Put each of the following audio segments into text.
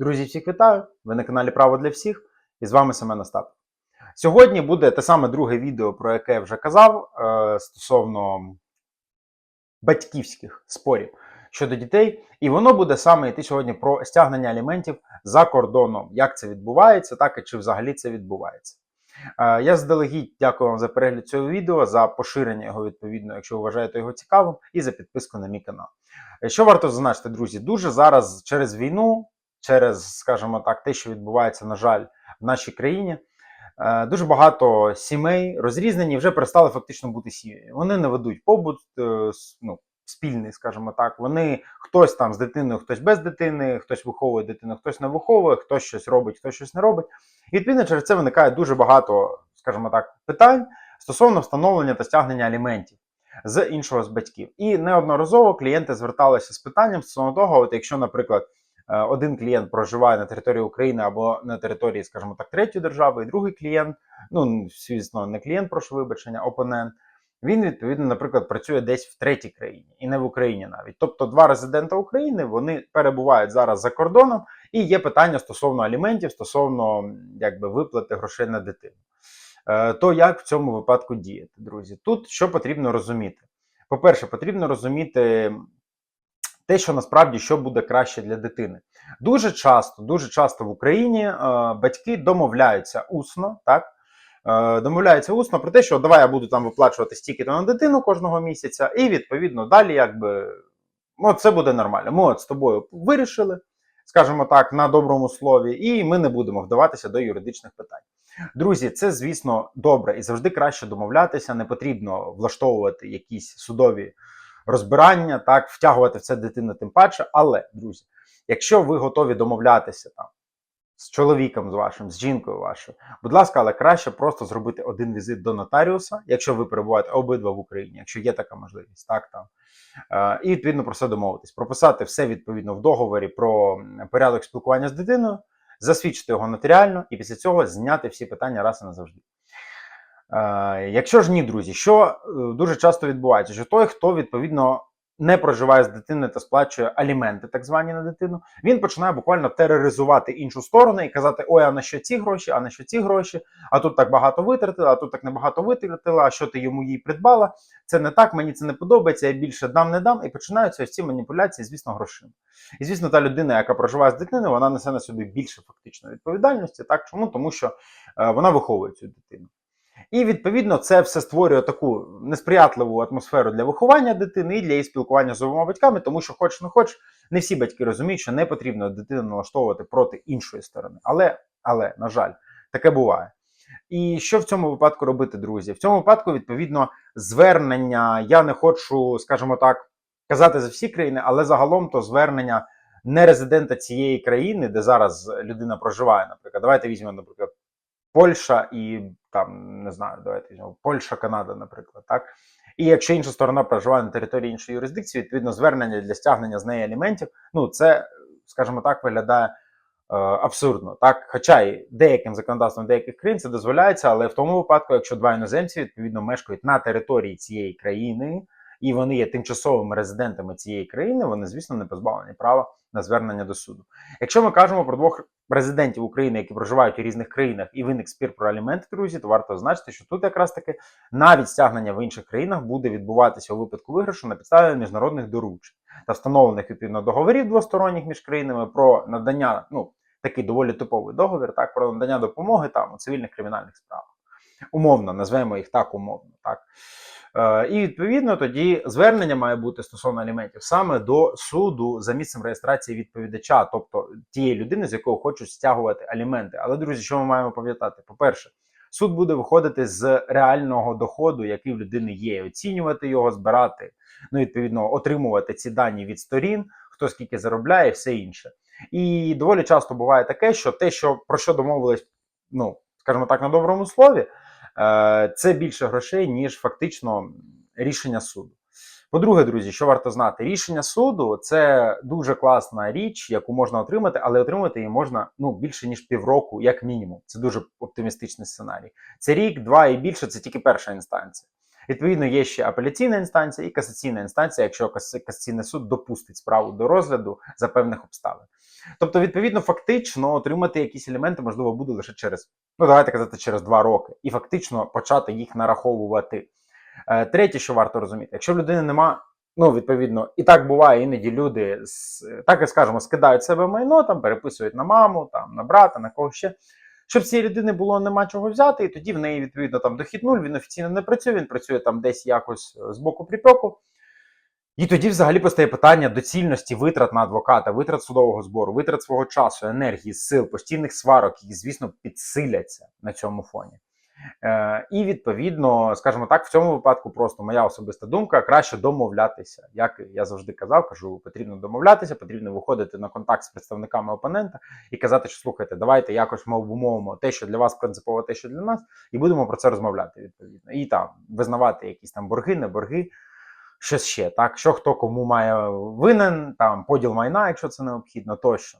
Друзі, всіх вітаю! Ви на каналі Право для всіх і з вами Семен Остапов. Сьогодні буде те саме друге відео, про яке я вже казав, е, стосовно батьківських спорів щодо дітей. І воно буде саме йти сьогодні про стягнення аліментів за кордоном. Як це відбувається, так і чи взагалі це відбувається. Е, Я заздалегідь дякую вам за перегляд цього відео, за поширення його відповідно, якщо вважаєте його цікавим, і за підписку на мій канал. Е, Що варто зазначити, друзі, дуже зараз через війну, через, скажімо так, те, що відбувається, на жаль, в нашій країні, е, дуже багато сімей розрізнені вже перестали фактично бути сім'ями. Вони не ведуть побут, е, ну, спільний, скажімо так. Вони хтось там з дитиною, хтось без дитини, хтось виховує дитину, хтось не виховує, хтось щось робить, хтось щось не робить. І відповідно через це виникає дуже багато, скажімо так, питань стосовно встановлення та стягнення аліментів з іншого з батьків. І неодноразово клієнти зверталися з питанням стосовно того, от якщо, наприклад, один клієнт проживає на території України або на території, скажімо так, третьої держави, і другий клієнт, ну звісно, не клієнт, прошу вибачення, опонент. Він відповідно, наприклад, працює десь в третій країні і не в Україні навіть. Тобто, два резидента України вони перебувають зараз за кордоном, і є питання стосовно аліментів, стосовно якби виплати грошей на дитину. Е, То як в цьому випадку діяти, друзі? Тут що потрібно розуміти? По-перше, потрібно розуміти те, що насправді що буде краще для дитини. Дуже часто, дуже часто в Україні е, батьки домовляються усно, так? Е, домовляються усно про те, що давай я буду там виплачувати стільки-то на дитину кожного місяця, і відповідно далі, якби ну, це буде нормально. Ми от з тобою вирішили, скажімо так, на доброму слові, і ми не будемо вдаватися до юридичних питань. Друзі, це звісно добре і завжди краще домовлятися. Не потрібно влаштовувати якісь судові розбирання, так втягувати в це дитину тим паче. Але, друзі, якщо ви готові домовлятися там з чоловіком з вашим, з жінкою вашою, будь ласка, але краще просто зробити один візит до нотаріуса, якщо ви перебуваєте обидва в Україні, якщо є така можливість, так там. Е, І відповідно про все домовитись, прописати все відповідно в договорі про порядок спілкування з дитиною, засвідчити його нотаріально і після цього зняти всі питання раз і назавжди. Е, якщо ж ні, друзі, що е, дуже часто відбувається, що той, хто відповідно не проживає з дитиною та сплачує аліменти, так звані на дитину, він починає буквально тероризувати іншу сторону і казати: Ой, а на що ці гроші, а на що ці гроші, а тут так багато витратила, а тут так небагато витратила, а що ти йому їй придбала? Це не так, мені це не подобається, я більше дам, не дам. І починаються ось ці маніпуляції, звісно, грошима. І звісно, та людина, яка проживає з дитиною, вона несе на собі більше фактично відповідальності. Так чому? Тому що е, вона виховує цю дитину. І відповідно це все створює таку несприятливу атмосферу для виховання дитини і для її спілкування з обома батьками, тому що, хоч не хоч, не всі батьки розуміють, що не потрібно дитину налаштовувати проти іншої сторони. Але, але, на жаль, таке буває. І що в цьому випадку робити, друзі? В цьому випадку, відповідно, звернення. Я не хочу, скажімо так, казати за всі країни, але загалом то звернення не резидента цієї країни, де зараз людина проживає. Наприклад, давайте візьмемо, наприклад, Польща і там не знаю, давайте візьмемо Польща, Канада, наприклад, так. І якщо інша сторона проживає на території іншої юрисдикції, відповідно, звернення для стягнення з неї аліментів, ну це, скажімо так, виглядає е, абсурдно. Так, хоча і деяким законодавством деяких країн це дозволяється, але в тому випадку, якщо два іноземці відповідно мешкають на території цієї країни і вони є тимчасовими резидентами цієї країни, вони, звісно, не позбавлені права на звернення до суду. Якщо ми кажемо про двох резидентів України, які проживають у різних країнах, і виник спір про аліменти, друзі, то варто зазначити, що тут якраз таки навіть стягнення в інших країнах буде відбуватися у випадку виграшу на підставі міжнародних доручень та встановлених відповідно договорів двосторонніх між країнами про надання, ну такий доволі типовий договір, так про надання допомоги там у цивільних кримінальних справах. Умовно, назвемо їх так умовно, так. Е, І відповідно тоді звернення має бути стосовно аліментів саме до суду за місцем реєстрації відповідача, тобто тієї людини, з якого хочуть стягувати аліменти. Але друзі, що ми маємо пам'ятати? По-перше, суд буде виходити з реального доходу, який в людини є, оцінювати його, збирати, ну відповідно, отримувати ці дані від сторін, хто скільки заробляє, все інше. І доволі часто буває таке, що те, що про що домовились, ну скажімо так, на доброму слові. Е, це більше грошей, ніж фактично рішення суду. По-друге, друзі, що варто знати, рішення суду це дуже класна річ, яку можна отримати, але отримати її можна ну більше ніж півроку, як мінімум. Це дуже оптимістичний сценарій. Це рік, два і більше це тільки перша інстанція. Відповідно, є ще апеляційна інстанція і касаційна інстанція, якщо кас- касаційний суд допустить справу до розгляду за певних обставин. Тобто, відповідно, фактично отримати якісь елементи можливо буде лише через, ну давайте казати, через два роки, і фактично почати їх нараховувати. Е, Третє, що варто розуміти, якщо в людини нема, ну відповідно, і так буває, іноді люди так і скажемо, скидають себе майно, там переписують на маму, там на брата, на кого ще. Щоб цій людини було нема чого взяти, і тоді в неї відповідно там дохід нуль, він офіційно не працює, він працює там десь якось е, з боку припеку. І тоді взагалі постає питання доцільності витрат на адвоката, витрат судового збору, витрат свого часу, енергії, сил, постійних сварок, які, звісно, підсиляться на цьому фоні. Е, і відповідно, скажімо так, в цьому випадку просто моя особиста думка краще домовлятися. Як я завжди казав, кажу, потрібно домовлятися, потрібно виходити на контакт з представниками опонента і казати, що слухайте, давайте якось ми обумовимо те, що для вас принципово, те, що для нас, і будемо про це розмовляти відповідно. І там визнавати якісь там борги, не борги. Щось ще, так, що хто кому має винен, там поділ майна, якщо це необхідно, тощо.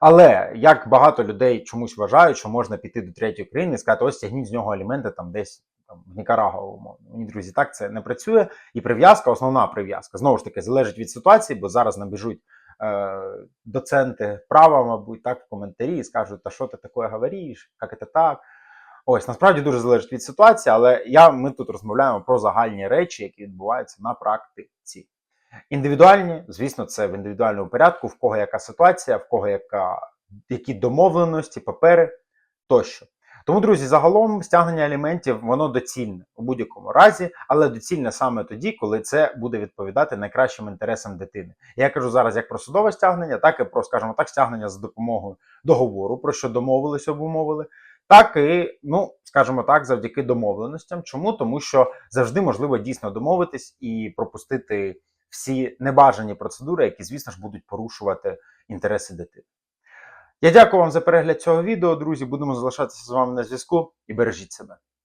Але як багато людей чомусь вважають, що можна піти до третьої країни і сказати, ось тягніть з нього аліменти там десь в Нікарагуа, умовно. Ні, друзі, так це не працює. І прив'язка, основна прив'язка, знову ж таки, залежить від ситуації, бо зараз набіжуть е, доценти права, мабуть, так, в коментарі і скажуть, та що ти таке говориш, як це так. Ось насправді дуже залежить від ситуації, але я, ми тут розмовляємо про загальні речі, які відбуваються на практиці. Індивідуальні, звісно, це в індивідуальному порядку, в кого яка ситуація, в кого яка, які домовленості, папери тощо. Тому, друзі, загалом стягнення аліментів воно доцільне у будь-якому разі, але доцільне саме тоді, коли це буде відповідати найкращим інтересам дитини. Я кажу зараз як про судове стягнення, так і про, скажімо так, стягнення за допомогою договору, про що домовились, обумовили. Так і, ну, скажімо так, завдяки домовленостям. Чому? Тому що завжди можливо дійсно домовитись і пропустити всі небажані процедури, які, звісно ж, будуть порушувати інтереси дитини. Я дякую вам за перегляд цього відео, друзі. Будемо залишатися з вами на зв'язку і бережіть себе.